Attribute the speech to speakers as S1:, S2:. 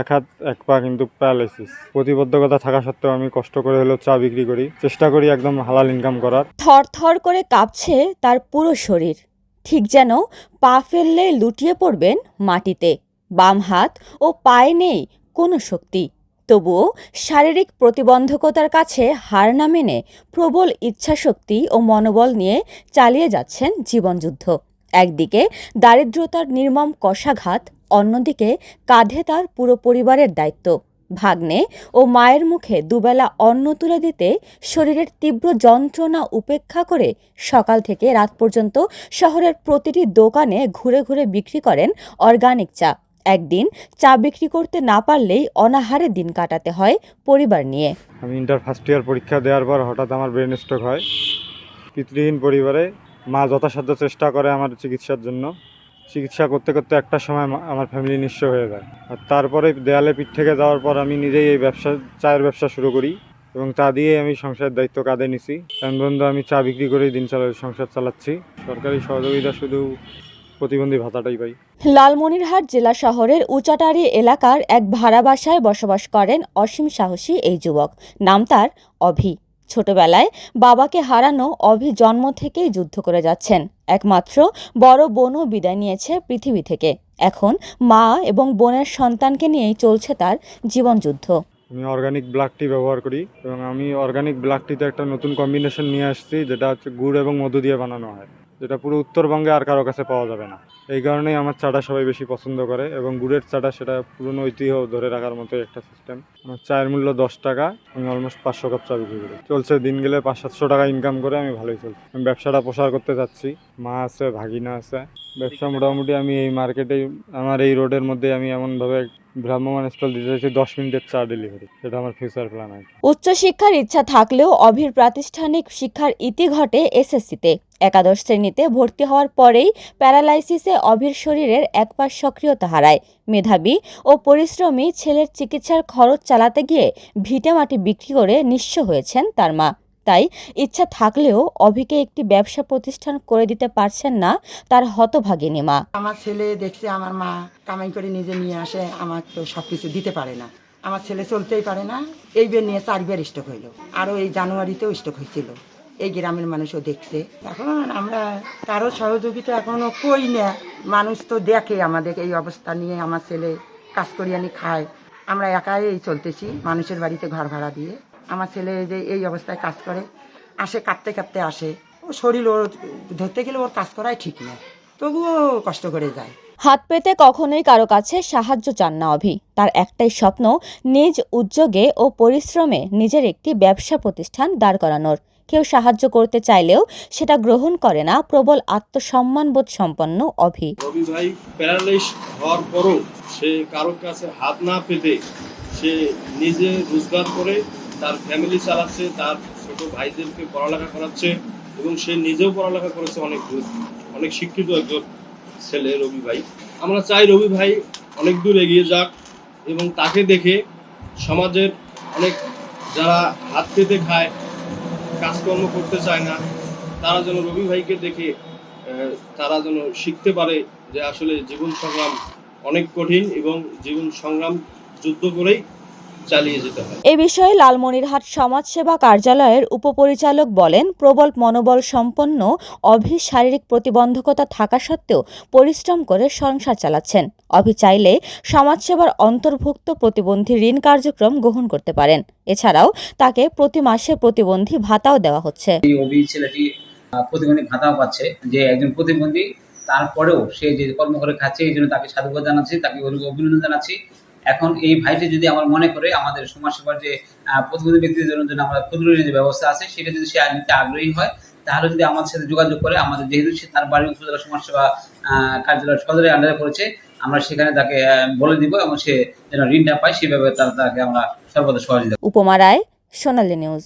S1: এক হাত, এক পা কিন্তু প্যারালাইসিস। প্রতিবদ্ধকতা থাকা সত্ত্বেও আমি কষ্ট করে হলেও চা বিক্রি করি। চেষ্টা করি একদম হালাল ইনকাম করার।
S2: থর থর করে কাঁপছে তার পুরো শরীর। ঠিক যেন পা ফেললে লুটিয়ে পড়বেন মাটিতে। বাম হাত ও পায়ে নেই কোনো শক্তি। তবুও শারীরিক প্রতিবন্ধকতার কাছে হার না মেনে প্রবল ইচ্ছাশক্তি ও মনোবল নিয়ে চালিয়ে যাচ্ছেন জীবনযুদ্ধ। একদিকে দারিদ্রতার নির্মম কষাঘাত, অন্যদিকে কাঁধে তার পুরো পরিবারের দায়িত্ব। ভাগ্নে ও মায়ের মুখে দুবেলা অন্ন তুলে দিতে শরীরের তীব্র যন্ত্রণা উপেক্ষা করে সকাল থেকে রাত পর্যন্ত শহরের প্রতিটি দোকানে ঘুরে ঘুরে বিক্রি করেন অর্গানিক চা। একদিন চা বিক্রি করতে না পারলেই অনাহারে দিন কাটাতে হয় পরিবার নিয়ে।
S1: আমি ইন্টার ফার্স্ট ইয়ার পরীক্ষা দেওয়ার পর হঠাৎ আমার ব্রেন স্ট্রোক হয়। পিতৃহীন পরিবারে মা যথাসাধ্য চেষ্টা করে আমার চিকিৎসার জন্য। চিকিৎসা করতে করতে একটা সময় আমার ফ্যামিলি নিঃস্ব হয়ে যায়। আর তারপরে দেয়ালে পিঠ থেকে যাওয়ার পর আমি নিজেই এই ব্যবসা, চায়ের ব্যবসা শুরু করি এবং তা দিয়ে আমি সংসারের দায়িত্ব কাঁধে নিছি। পর্যন্ত আমি চা বিক্রি করেই দিন চালা, সংসার চালাচ্ছি। সরকারি সহযোগিতা শুধু প্রতিবন্ধী ভাতাটাই পাই।
S2: লালমনিরহাট জেলা শহরের উচাটারি এলাকার এক ভাড়া বাসায় বসবাস করেন অসীম সাহসী এই যুবক। নাম তার অভি। ছোটবেলায় বাবাকে হারানো অভি জন্ম থেকেই যুদ্ধ করে যাচ্ছেন। একমাত্র বড় বোনও বিদায় নিয়েছে পৃথিবী থেকে। এখন মা এবং বোনের সন্তানকে নিয়েই চলছে তার জীবনযুদ্ধ।
S1: আমি অর্গানিক ব্ল্যাক টি ব্যবহার করি এবং আমি অর্গানিক ব্ল্যাক টিতে একটা নতুন কম্বিনেশন নিয়ে আসছি, যেটা হচ্ছে গুড় এবং মধু দিয়ে বানানো হয়। যেটা পুরো উত্তরবঙ্গে আর কারও কাছে পাওয়া যাবে না। এই কারণেই আমার চাটা সবাই বেশি পছন্দ করে এবং গুড়ের চাটা সেটা পুরনো ঐতিহ্য ধরে রাখার মতো একটা সিস্টেম আমার চায়ের মূল্য দশ টাকা, আমি অলমোস্ট পাঁচশো কাপ চা বিক্রি করি। চলছে দিন গেলে পাঁচ সাতশো টাকা ইনকাম করে, আমি ভালোই চলছি। আমি ব্যবসাটা প্রসার করতে চাচ্ছি মা আছে, ভাগিনা আছে। ব্যবসা মোটামুটি আমি এই মার্কেটে আমার এই রোডের মধ্যে আমি এমনভাবে ভ্রাম্যমান স্টল দিতে চাইছি, দশ মিনিটের চা ডেলিভারি। সেটা আমার ফিউচার প্ল্যান কি।
S2: উচ্চশিক্ষার ইচ্ছা থাকলেও অভির প্রাতিষ্ঠানিক শিক্ষার ইতি ঘটে এসএসসিতে। একাদশ শ্রেণীতে ভর্তি হওয়ার পরেই প্যারালাইসিসে অভির শরীরের এক পাশ সক্রিয়তা হারায়। মেধাবী ও পরিশ্রমী ছেলের চিকিৎসার খরচ চালাতে গিয়ে ভিটেমাটি বিক্রি করে নিঃস্ব হয়েছেন তার মা। তাই ইচ্ছা থাকলেও অভিকে একটি ব্যবসা প্রতিষ্ঠান করে দিতে পারছেন না তার হতভাগিনী মা।
S3: আমার ছেলে দেখছে আমার মা কামাই করে নিজে নিয়ে আসে আমার তো সব কিছু দিতে পারে না। আমার ছেলে চলতেই পারে না। এই বের নিয়ে চারবার স্টক হইল। আরও এই জানুয়ারিতেও স্টক হয়েছিল এই গ্রামের মানুষও দেখছে। এখন আমরা কারও সহযোগিতা এখনও কই না। মানুষ তো দেখে আমাদের এই অবস্থা নিয়ে আমার ছেলে কাজ করি আনি খায়। আমরা একাই চলতেছি মানুষের বাড়িতে ঘর ভাড়া দিয়ে। আমার ছেলে যে এই অবস্থায় কাজ করে আসে কাঁপতে কাঁপতে আসে। ও শরীর ওর ধরতে গেলে ওর কাজ করাই ঠিক না তবুও কষ্ট করে যায়।
S2: হাত পেতে কখনোই কারও কাছে সাহায্য চান না অভি। তার একটাই স্বপ্ন নিজ উদ্যোগে ও পরিশ্রমে নিজের একটি ব্যবসা প্রতিষ্ঠান দাঁড় করানোর। কেউ সাহায্য করতে চাইলেও সেটা গ্রহণ করে না প্রবল আত্মসম্মানবোধ সম্পন্ন অভি।
S4: রবি ভাই প্যারালাইস হওয়ার পরও সে কারোর কাছে হাত না পেতে সে নিজে রোজগার করে তার ফ্যামিলি চালাচ্ছে, তার ছোট ভাইদেরকে পড়ালেখা করাচ্ছে এবং সে নিজেও পড়ালেখা করেছে, অনেক দূর, অনেক শিক্ষিত একজন ছেলে রবি ভাই। আমরা চাই রবি ভাই অনেক দূর এগিয়ে যাক এবং তাকে দেখে সমাজের অনেক যারা হাত পেতে খায়, কাজকর্ম করতে চায় না, তারা যেন রবি ভাইকে দেখে তারা যেন শিখতে পারে যে আসলে জীবন সংগ্রাম অনেক কঠিন এবং জীবন সংগ্রাম যুদ্ধ করেই চালিয়ে যেতে হয়।
S2: এ বিষয়ে লালমনিরহাট সমাজসেবা কার্যালয়ের উপপরিচালক বলেন প্রবল মনোবল সম্পন্ন অভি শারীরিক প্রতিবন্ধকতা থাকা সত্ত্বেও পরিশ্রম করে সংসার চালাচ্ছেন। অভি চাইলে সমাজসেবার অন্তর্ভুক্ত প্রতিবন্ধী ঋণ কার্যক্রম গ্রহণ করতে পারেন। এছাড়াও তাকে প্রতি মাসে প্রতিবন্ধী ভাতাও দেওয়া হচ্ছে।
S5: এই অভি ছেলেটি প্রতিবন্ধী ভাতাও পাচ্ছে যে একজন প্রতিবন্ধী তারপরেও সে যে কর্ম করে খাচ্ছে এই জন্য তাকে সাধুবাদ জানাচ্ছি তাকে অভিনন্দন অভিনন্দন জানাচ্ছি। এখন এই ভাইটি যদি আমার মনে করে, আমাদের সমাজ সেবার যে প্রতিবন্ধী ব্যক্তিদের জন্য আমরা ক্ষুদ্র ঋণের যে ব্যবস্থা আছে, সেটা যদি সে নিতে আগ্রহী হয়, তাহলে যদি আমাদের সাথে যোগাযোগ করে, আমাদের যেহেতু সে তার বাড়ি উপজেলা সমাজসেবা কার্যালয় সদরে আন্ডারে করেছে আমরা সেখানে তাকে বলে দিব এবং সে যেন ঋণটা পায়, সেভাবে তাকে আমরা সর্বদা সহযোগিতা
S2: উপমা রায়, সোনালী নিউজ